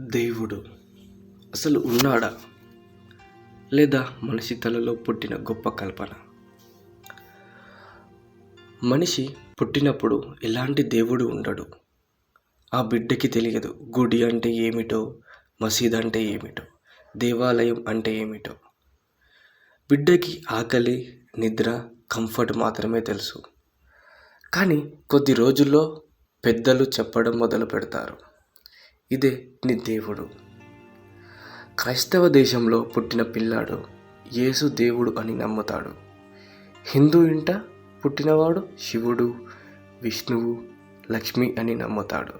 దేవుడు అసలు ఉన్నాడా? లేదా మనిషి తలలో పుట్టిన గొప్ప కల్పన? మనిషి పుట్టినప్పుడు ఎలాంటి దేవుడు ఉండడు. ఆ బిడ్డకి తెలియదు గుడి అంటే ఏమిటో మసీద్ అంటే ఏమిటో దేవాలయం అంటే ఏమిటో. బిడ్డకి ఆకలి నిద్ర కంఫర్ట్ మాత్రమే తెలుసు. కానీ కొద్ది రోజుల్లో పెద్దలు చెప్పడం మొదలు పెడతారు ఇదే నీ దేవుడు. క్రైస్తవ దేశంలో పుట్టిన పిల్లాడు యేసు దేవుడు అని నమ్ముతాడు. హిందూ ఇంట పుట్టినవాడు శివుడు విష్ణువు లక్ష్మి అని నమ్ముతాడు.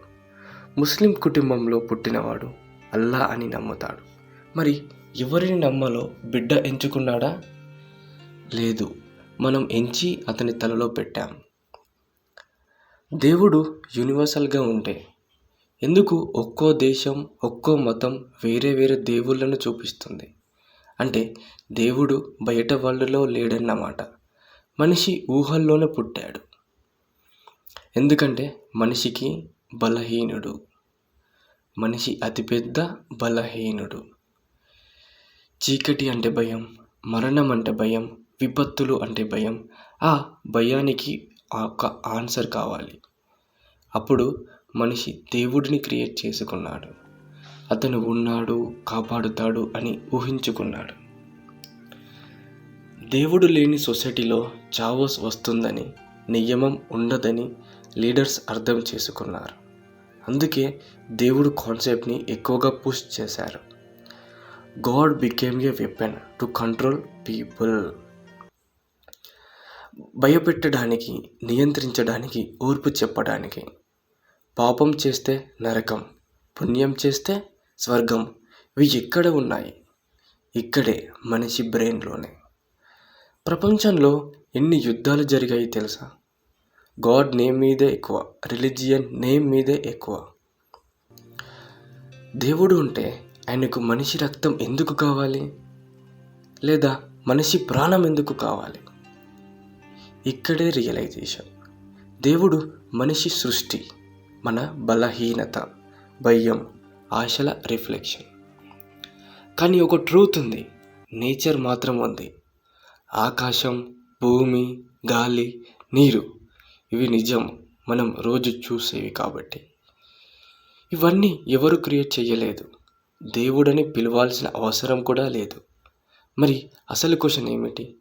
ముస్లిం కుటుంబంలో పుట్టినవాడు అల్లా అని నమ్ముతాడు. మరి ఎవరిని నమ్మలో బిడ్డ ఎంచుకున్నాడా? లేదు మనం ఎంచి అతని తలలో పెట్టాం. దేవుడు యూనివర్సల్గా ఉంటే ఎందుకు ఒక్కో దేశం ఒక్కో మతం వేరే వేరే దేవుళ్ళను చూపిస్తుంది? అంటే దేవుడు బయట వాళ్ళలో లేడన్నమాట. మనిషి ఊహల్లోనే పుట్టాడు. ఎందుకంటే మనిషికి బలహీనుడు. మనిషి అతిపెద్ద బలహీనుడు. చీకటి అంటే భయం మరణం అంటే భయం విపత్తులు అంటే భయం. ఆ భయానికి ఒక ఆన్సర్ కావాలి. అప్పుడు మనిషి దేవుడిని క్రియేట్ చేసుకున్నాడు. అతను ఉన్నాడు కాపాడుతాడు అని ఊహించుకున్నాడు. దేవుడు లేని సొసైటీలో చావోస్ వస్తుందని నియమం ఉండదని లీడర్స్ అర్థం చేసుకున్నారు. అందుకే దేవుడు కాన్సెప్ట్ని ఎక్కువగా పుష్ చేశారు. God became a weapon to control people. భయపెట్టడానికి నియంత్రించడానికి ఓర్పు చెప్పడానికి. పాపం చేస్తే నరకం పుణ్యం చేస్తే స్వర్గం. ఇవి ఎక్కడ ఉన్నాయి? ఇక్కడే మనిషి బ్రెయిన్లోనే. ప్రపంచంలో ఎన్ని యుద్ధాలు జరిగాయి తెలుసా? గాడ్ నేమ్ మీదే ఎక్కువ రిలీజియన్ నేమ్ మీదే ఎక్కువ. దేవుడు ఉంటే ఆయనకు మనిషి రక్తం ఎందుకు కావాలి? లేదా మనిషి ప్రాణం ఎందుకు కావాలి? ఇక్కడే రియలైజేషన్. దేవుడు మనిషి సృష్టి. మన బలహీనత భయం ఆశల రిఫ్లెక్షన్. కానీ ఒక ట్రూత్ ఉంది. నేచర్ మాత్రం ఉంది. ఆకాశం భూమి గాలి నీరు ఇవి నిజం. మనం రోజు చూసేవి కాబట్టి. ఇవన్నీ ఎవరు క్రియేట్ చేయలేదు దేవుడని పిలవాల్సిన అవసరం కూడా లేదు. మరి అసలు క్వశ్చన్ ఏమిటి?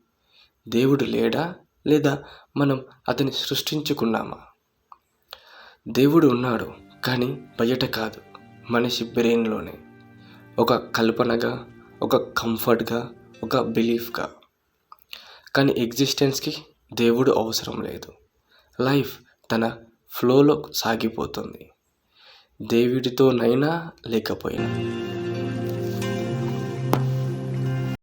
దేవుడు లేడా? లేదా మనం అతని సృష్టించుకున్నామా? దేవుడు ఉన్నాడు కానీ బయట కాదు మనిషి బ్రెయిన్లోనే. ఒక కల్పనగా ఒక కంఫర్ట్గా ఒక బిలీఫ్గా. కానీ ఎగ్జిస్టెన్స్కి దేవుడు అవసరం లేదు. లైఫ్ తన ఫ్లోలో సాగిపోతుంది. దేవుడితోనైనా లేకపోయినా.